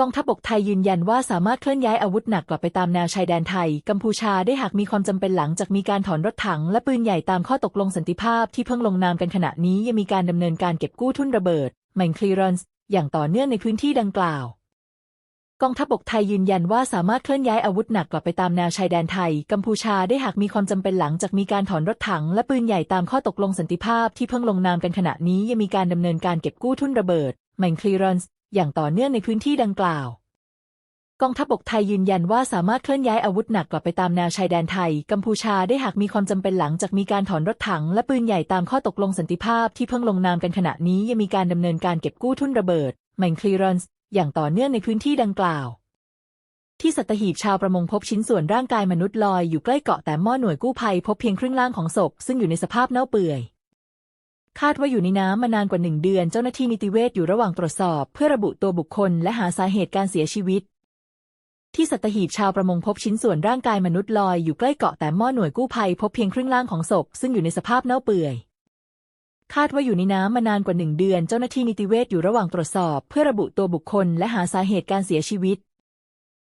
กองทัพบกไทยยืนยันว่าสามารถเคลื่อนย้ายอาวุธหนักกลับไปตามแนวชายแดนไทย กัมพูชาได้หากมีความจำเป็นหลังจากมีการถอนรถถังและปืนใหญ่ตามข้อตกลงสันติภาพที่เพิ่งลงนามกันขณะนี้ยังมีการดำเนินการเก็บกู้ทุ่นระเบิดไมนคลีรอนส์อย่างต่อเนื่องในพื้นที่ดังกล่าว กองทัพบกไทยยืนยันว่าสามารถเคลื่อนย้ายอาวุธหนักกลับไปตามแนวชายแดนไทย กัมพูชาได้หากมีความจำเป็นหลังจากมีการถอนรถถังและปืนใหญ่ตามข้อตกลงสันติภาพที่เพิ่งลงนามกันขณะนี้ยังมีการดำเนินการเก็บกู้ทุ่นระเบิดไมนคลีรอนส์ อย่างต่อเนื่องในพื้นที่ดังกล่าว กองทัพบกไทยยืนยันว่าสามารถเคลื่อนย้ายอาวุธหนักกลับไปตามแนวชายแดนไทย กัมพูชาได้หากมีความจำเป็นหลังจากมีการถอนรถถังและปืนใหญ่ตามข้อตกลงสันติภาพที่เพิ่งลงนามกันขณะนี้ยังมีการดำเนินการเก็บกู้ทุ่นระเบิดไมน์คลีรอนส์อย่างต่อเนื่องในพื้นที่ดังกล่าว ที่สัตหีบชาวประมงพบชิ้นส่วนร่างกายมนุษย์ลอยอยู่ใกล้เกาะแต่หม้อหน่วยกู้ภัยพบเพียงครึ่งล่างของศพซึ่งอยู่ในสภาพเน่าเปื่อย คาดว่าอยู่ในน้ำมานานกว่าหนึ่งเดือน เจ้าหน้าที่นิติเวชอยู่ระหว่างตรวจสอบ เพื่อระบุตัวบุคคลและหาสาเหตุการเสียชีวิต ที่สัตหีบชาวประมงพบชิ้นส่วนร่างกายมนุษย์ลอยอยู่ใกล้เกาะแต่หม้อหน่วยกู้ภัยพบเพียงครึ่งล่างของศพซึ่งอยู่ในสภาพเน่าเปื่อย คาดว่าอยู่ในน้ำมานานกว่าหนึ่งเดือน เจ้าหน้าที่นิติเวชอยู่ระหว่างตรวจสอบ เพื่อระบุตัวบุคคลและหาสาเหตุการเสียชีวิต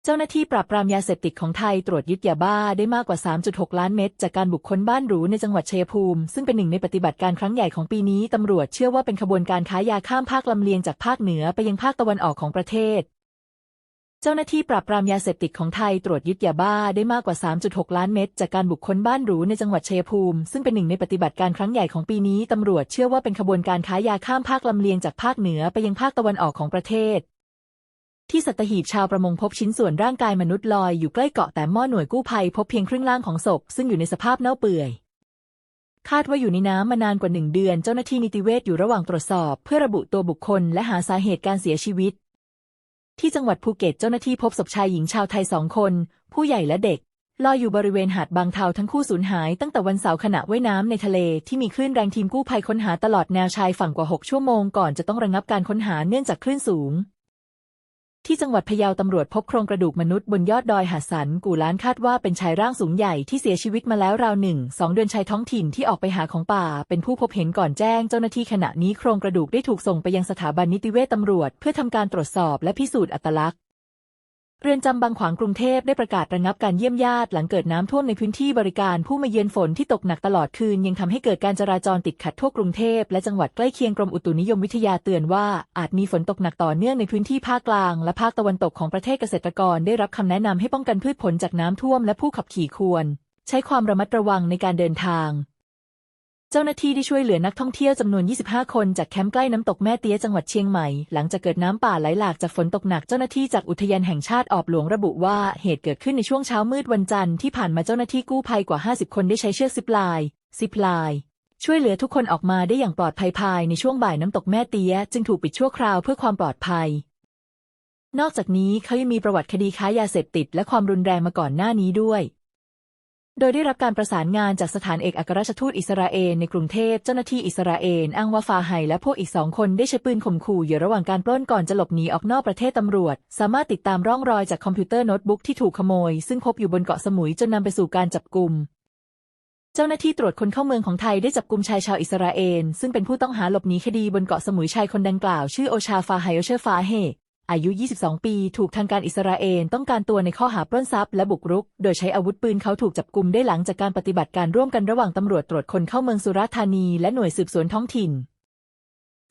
เจ้าหน้าที่ปราบปรามยาเสพติดของไทยตรวจยึดยาบ้าได้มากกว่า 3.6 ล้านเม็ดจากการบุกค้นบ้านหรูในจังหวัดชัยภูมิ ซึ่งเป็นหนึ่งในปฏิบัติการครั้งใหญ่ของปีนี้ ตำรวจเชื่อว่าเป็นขบวนการค้ายาข้ามภาคลำเลียงจากภาคเหนือไปยังภาคตะวันออกของประเทศ เจ้าหน้าที่ปราบปรามยาเสพติดของไทยตรวจยึดยาบ้าได้มากกว่า 3.6 ล้านเม็ดจากการบุกค้นบ้านหรูในจังหวัดชัยภูมิ ซึ่งเป็นหนึ่งในปฏิบัติการครั้งใหญ่ของปีนี้ ตำรวจเชื่อว่าเป็นขบวนการค้ายาข้ามภาคลำเลียงจากภาคเหนือไปยังภาคตะวันออกของประเทศ ที่สัตหีบชาวประมงพบชิ้นส่วนร่างกายมนุษย์ลอยอยู่ใกล้เกาะแต่หม้อหน่วยกู้ภัยพบเพียงครึ่งล่างของศพซึ่งอยู่ในสภาพเน่าเปื่อย คาดว่าอยู่ในน้ำมานานกว่าหนึ่งเดือน เจ้าหน้าที่นิติเวชอยู่ระหว่างตรวจสอบ เพื่อระบุตัวบุคคลและหาสาเหตุการเสียชีวิต ที่จังหวัดภูเก็ตเจ้าหน้าที่พบศพชายหญิงชาวไทยสองคน ผู้ใหญ่และเด็กลอยอยู่บริเวณหาดบางเทาทั้งคู่สูญหายตั้งแต่วันเสาร์ขณะว่ายน้ำในทะเลที่มีคลื่นแรงทีมกู้ภัยค้นหาตลอดแนวชายฝั่งกว่า 6 ชั่วโมงก่อนจะต้องระงับการค้นหาเนื่องจากคลื่นสูง ที่จังหวัดพะเยาตำรวจพบโครงกระดูกมนุษย์บนยอดดอยหาสันกู่ล้านคาดว่าเป็นชายร่างสูงใหญ่ที่เสียชีวิตมาแล้วราวหนึ่งสองเดือนชายท้องถิ่นที่ออกไปหาของป่า เป็นผู้พบเห็นก่อนแจ้งเจ้าหน้าที่ขณะนี้โครงกระดูกได้ถูกส่งไปยังสถาบันนิติเวชตำรวจ เพื่อทำการตรวจสอบและพิสูจน์อัตลักษณ์ เรือนจำบางขวางกรุงเทพได้ประกาศระงับการเยี่ยมญาติหลังเกิดน้ำท่วมในพื้นที่บริการผู้มาเยือนฝนที่ตกหนักตลอดคืน ยังทำให้เกิดการจราจรติดขัดทั่วกรุงเทพและจังหวัดใกล้เคียงกรมอุตุนิยมวิทยาเตือนว่าอาจมีฝนตกหนักต่อเนื่องในพื้นที่ภาคกลาง และภาคตะวันตกของประเทศเกษตรกรได้รับคำแนะนำให้ป้องกันพืชผลจากน้ำท่วม และผู้ขับขี่ควร ใช้ความระมัดระวังในการเดินทาง เจ้าหน้าที่ได้ช่วยเหลือนักท่องเที่ยวจำนวน 25 คนจากแคมป์ใกล้น้ำตกแม่เตี้ยจังหวัดเชียงใหม่ หลังจากเกิดน้ำป่าไหลหลากจากฝนตกหนักเจ้าหน้าที่จากอุทยานแห่งชาติออบหลวงระบุว่าเหตุเกิดขึ้นในช่วงเช้ามืดวันจันทร์ที่ผ่านมาเจ้าหน้าที่กู้ภัยกว่า 50 คนได้ใช้เชือกซิปลน์ซิปลน์ช่วยเหลือทุกคนออกมาได้อย่างปลอดภัยภายในช่วงบ่ายน้ำตกแม่เตี้ยจึงถูกปิดชั่วคราวเพื่อความปลอดภัย นอกจากนี้เขายังมีประวัติคดีค้ายาเสพติดและความรุนแรงมาก่อนหน้านี้ด้วย โดยได้รับการประสานงานจากสถานเอกอัครราชทูตอิสราเอลในกรุงเทพเจ้าหน้าที่อิสราเอลอ้างว่าฟาไฮและพวกอีกสองคนได้ใช้ปืนข่มขู่อยู่ระหว่างการปล้นก่อนจะหลบหนีออกนอกประเทศตำรวจ สามารถติดตามร่องรอยจากคอมพิวเตอร์โน้ตบุ๊กที่ถูกขโมย ซึ่งพบอยู่บนเกาะสมุยจนนำไปสู่การจับกลุ่มเจ้าหน้าที่ตรวจคนเข้าเมืองของไทยได้จับกลุมชายชาวอิสราเอลซึ่งเป็นผู้ต้องหาหลบหนีคดีบนเกาะสมุยชายคนดังกล่าว ชื่อโอชาฟาไฮโอเชฟาเฮ อายุ 22 ปี ถูกทางการอิสราเอลต้องการตัวในข้อหาปล้นทรัพย์และบุกรุก โดยใช้อาวุธปืนเขาถูกจับกุมได้หลังจากการปฏิบัติการร่วมกันระหว่างตำรวจตรวจคนเข้าเมืองสุราษฎร์ธานีและหน่วยสืบสวนท้องถิ่น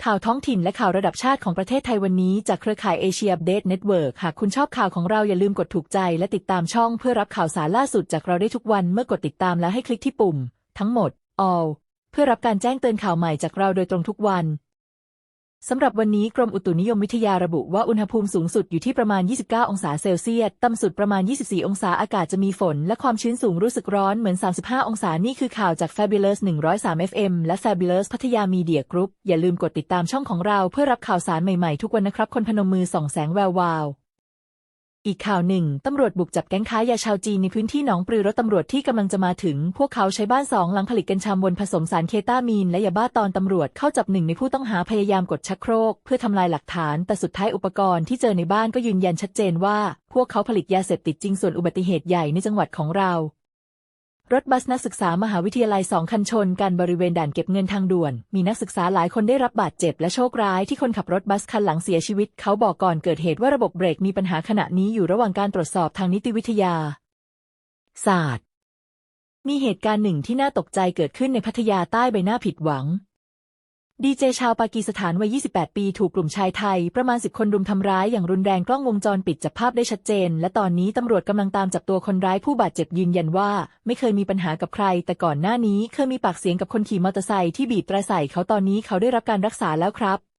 ข่าวท้องถิ่นและข่าวระดับชาติของประเทศไทยวันนี้จากเครือข่ายเอเชียอัปเดตเน็ตเวิร์กหากคุณชอบข่าวของเราอย่าลืมกดถูกใจและติดตามช่องเพื่อรับข่าวสารล่าสุดจากเราได้ทุกวันเมื่อกดติดตามแล้วให้คลิกที่ปุ่ม ทั้งหมด all เพื่อรับการแจ้งเตือนข่าวใหม่จากเราโดยตรงทุกวัน สำหรับวันนี้กรมอุตุนิยมวิทยาระบุว่าอุณหภูมิสูงสุดอยู่ที่ประมาณ 29 องศาเซลเซียส ต่ำสุดประมาณ 24 องศาอากาศจะมีฝน และความชื้นสูงรู้สึกร้อนเหมือน 35 องศา นี่คือข่าวจาก Fabulous 103 FM และ Fabulous พัทยามีเดียกรุ๊ปอย่าลืมกดติดตามช่องของเราเพื่อรับข่าวสารใหม่ๆ ทุกวันนะครับ คนพนมมือส่องแสงแวววาว อีกข่าวหนึ่ง ตำรวจบุกจับแก๊งค้ายาชาวจีนในพื้นที่หนองปลือรถตำรวจที่กำลังจะมาถึง พวกเขาใช้บ้านสองหลังผลิตกัญชาบนผสมสารเคตามีน และยาบ้าตอนตำรวจเข้าจับหนึ่งในผู้ต้องหาพยายามกดชักโครก เพื่อทำลายหลักฐาน แต่สุดท้ายอุปกรณ์ที่เจอในบ้านก็ยืนยันชัดเจนว่า พวกเขาผลิตยาเสพติดจริงส่วนอุบัติเหตุใหญ่ในจังหวัดของเรา รถบัสนักศึกษามหาวิทยาลัยสองคันชนกันบริเวณด่านเก็บเงินทางด่วน มีนักศึกษาหลายคนได้รับบาดเจ็บและโชคร้ายที่คนขับรถบัสคันหลังเสียชีวิต เขาบอกก่อนเกิดเหตุว่าระบบเบรกมีปัญหาขณะนี้อยู่ระหว่างการตรวจสอบทางนิติวิทยา ศาสตร์ มีเหตุการณ์หนึ่งที่น่าตกใจเกิดขึ้นในพัทยาใต้ใบหน้าผิดหวัง ดีเจชาวปากีสถานวัย 28 ปีถูกกลุ่มชายไทย ประมาณ 10 คนรุมทำร้ายอย่างรุนแรงกล้องวงจรปิดจับภาพได้ชัดเจน และตอนนี้ตำรวจกำลังตามจับตัวคนร้ายผู้บาดเจ็บยืนยันว่า ไม่เคยมีปัญหากับใคร แต่ก่อนหน้านี้เคยมีปากเสียงกับคนขี่มอเตอร์ไซค์ที่บีบแตรใส่เขาตอนนี้เขาได้รับการรักษาแล้วครับ